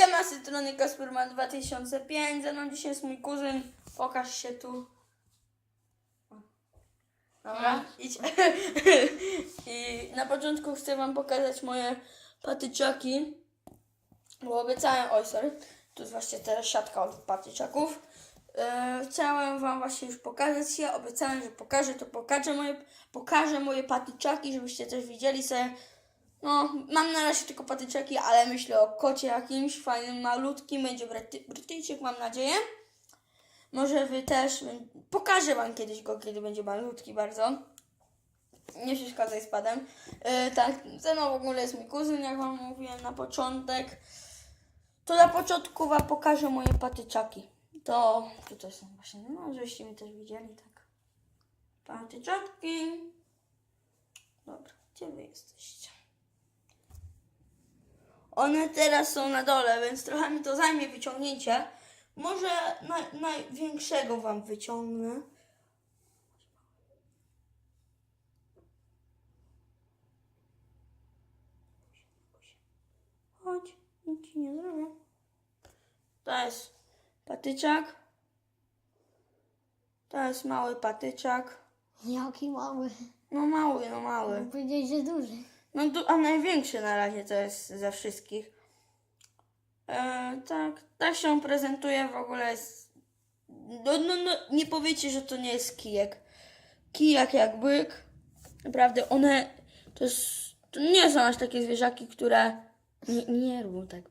Siema, z strony Kasperman 2005, ze mną dzisiaj jest mój kuzyn, pokaż się tu. Dobra, idź. I na początku chcę wam pokazać moje patyczaki, bo obiecałem, oj sorry, tu jest właśnie teraz siatka od patyczaków. E, chciałem wam właśnie już pokazać je, obiecałem, że pokażę, to pokażę moje, pokażę moje patyczaki, żebyście też widzieli sobie. No, mam na razie tylko patyczaki, ale myślę o kocie jakimś fajnym, malutkim, będzie Bryty- Brytyjczyk, mam nadzieję. Może wy też, pokażę wam kiedyś go, kiedy będzie malutki bardzo. Nie przeszkadzaj z padem. Yy, tak, mną w ogóle jest mój kuzyn, jak wam mówiłem na początek. To na początku wam pokażę moje patyczaki. To tutaj są właśnie, no żebyście mi też widzieli, tak. Patyczaki. Dobra, gdzie wy jesteście? One teraz są na dole, więc trochę mi to zajmie wyciągnięcie. Może naj, największego wam wyciągnę. Chodź, nic ci nie zrobię. To jest patyczak. To jest mały patyczak. Jaki mały. No mały, no mały. Powiedzieć, że duży. No a największy na razie to jest ze wszystkich. E, tak, tak się prezentuje w ogóle. Jest... No, no, no, nie powiecie, że to nie jest kijek. Kijak jak byk. Naprawdę one to, jest, to nie są aż takie zwierzaki, które. Nie, nie rób tak.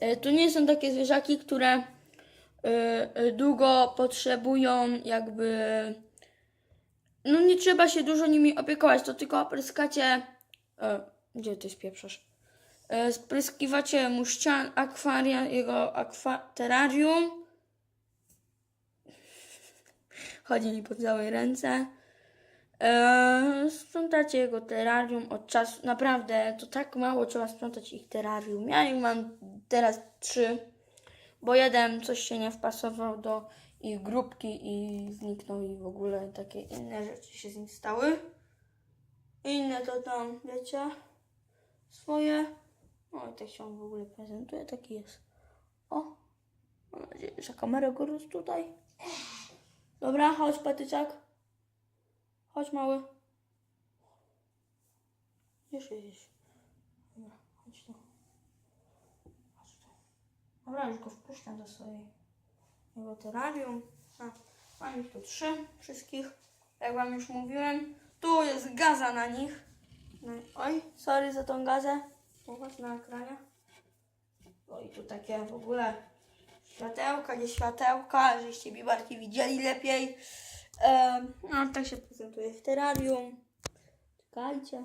E, to nie są takie zwierzaki, które e, e, długo potrzebują jakby no nie trzeba się dużo nimi opiekować, to tylko opryskacie. E, gdzie ty spieprzasz? E, spryskiwacie mu ścian, akwaria, jego akwa, terrarium. Chodzi mi po całej ręce. E, sprzątacie jego terrarium od czasu. Naprawdę, to tak mało trzeba sprzątać ich terrarium. Ja ich mam teraz trzy, bo jeden coś się nie wpasował do ich grupki i zniknął i w ogóle takie inne rzeczy się z nim stały. Inne to tam, wiecie, swoje. O, tak się w ogóle prezentuje, taki jest. O, mam nadzieję, że kamera go tutaj. Dobra, chodź patyczak. Chodź mały. Już jedziesz. Dobra, chodź tu. Chodź tu. Dobra, już go wpuszczam do swojej jego terrarium. A, mam ich tu trzy wszystkich, jak wam już mówiłem. Tu jest gaza na nich. No, oj, sorry za tą gazę. Was na ekranie. No i tu takie w ogóle światełka, nie światełka, żeście mi bardziej widzieli lepiej. Em, no, tak się prezentuje w terrarium. Czekajcie.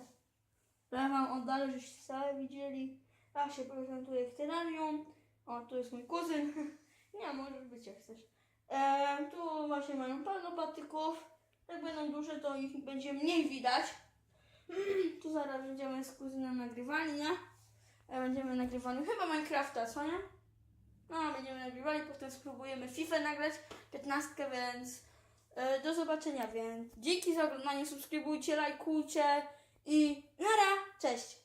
Ja wam oddalę, żeście całe widzieli. Tak się prezentuje w terrarium. O, tu jest mój kuzyn. Nie, możesz być jak chcesz. Tu właśnie mają pełno patyków. Jak będą duże, to ich będzie mniej widać. tu zaraz będziemy z kuzynem nagrywali, nie? E, będziemy nagrywali chyba Minecrafta, co nie? No, będziemy nagrywali, potem spróbujemy FIFA nagrać, 15, więc e, do zobaczenia, więc dzięki za oglądanie, subskrybujcie, lajkujcie i nara, cześć!